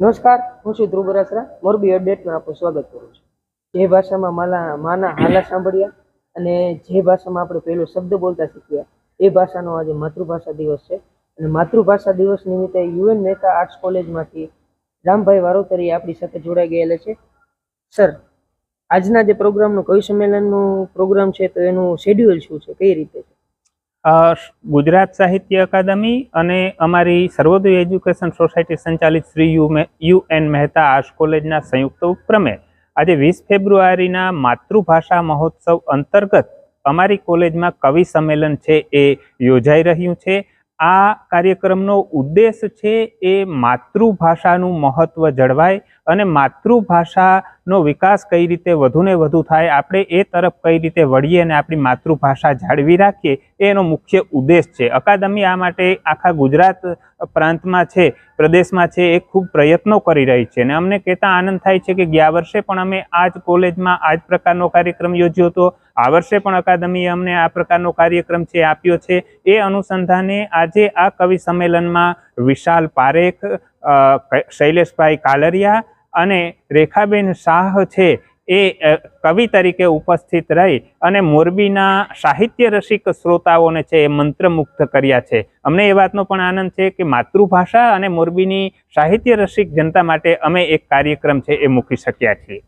નમસ્કાર, હું છું ધ્રુવ બરાસરા. મોરબી અપડેટમાં આપનું સ્વાગત કરું છું. જે ભાષામાં માલા માના હાલા સાંભળ્યા અને જે ભાષામાં આપણે પહેલો શબ્દ બોલતા શીખ્યા, એ ભાષાનો આજે માતૃભાષા દિવસ છે. અને માતૃભાષા દિવસ નિમિત્તે યુએન મહેતા આર્ટ્સ કોલેજમાંથી રામભાઈ વારોતરી આપણી સાથે જોડાઈ ગયેલા છે. સર, આજના જે પ્રોગ્રામનું કવિ સંમેલનનું પ્રોગ્રામ છે તો એનું શેડ્યુલ શું છે? કઈ રીતે છે? ગુજરાત સાહિત્ય અકાદમી અને અમારી સર્વોદય એજ્યુકેશન સોસાયટી સંચાલિત Shri U U N Mehta arts કોલેજના સંયુક્ત ઉપક્રમે આજે વીસ ફેબ્રુઆરીના માતૃભાષા મહોત્સવ અંતર્ગત અમારી કોલેજમાં કવિ સંમેલન છે એ યોજાઈ રહ્યું છે. આ કાર્યક્રમનો ઉદ્દેશ છે એ માતૃભાષાનું મહત્ત્વ જળવાય અને માતૃભાષાનો વિકાસ કઈ રીતે વધુને વધુ થાય, આપણે એ તરફ કઈ રીતે વળીએ અને આપણી માતૃભાષા જાળવી રાખીએ, એનો મુખ્ય ઉદ્દેશ છે. અકાદમી આ માટે આખા ગુજરાત પ્રાંતમાં છે, પ્રદેશમાં છે, એ ખૂબ પ્રયત્નો કરી રહી છે. અને અમને કહેતા આનંદ થાય છે કે ગયા વર્ષે પણ અમે આ જ કોલેજમાં આ જ પ્રકારનો કાર્યક્રમ યોજ્યો હતો. આ વર્ષે પણ અકાદમીએ અમને આ પ્રકારનો કાર્યક્રમ છે, આપ્યો છે. એ અનુસંધાને આજે આ કવિ સંમેલનમાં વિશાલ પારેખ શૈલેષભાઈ કાલરિયા અને રેખાબેન શાહ છે એ કવિ તરીકે ઉપસ્થિત રહી અને મોરબીના સાહિત્ય રસિક શ્રોતાઓને છે એ મંત્રમુગ્ધ કર્યા છે. અમને એ વાતનો પણ આનંદ છે કે માતૃભાષા અને મોરબીની સાહિત્ય રસિક જનતા માટે અમે એક કાર્યક્રમ છે એ મૂકી શક્યા છીએ.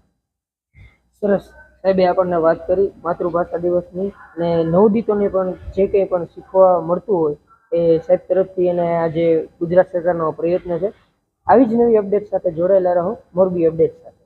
સરસ. સાહેબે આપણને વાત કરી, માતૃભાષા દિવસની અને નવદીતોને પણ જે કંઈ પણ શીખવા મળતું હોય એ સાહેબ તરફથી અને આજે ગુજરાત સરકારનો પ્રયત્ન છે. આવી જ નવી અપડેટ સાથે જોડાયેલા રહો. મોરબી અપડેટ સાથે.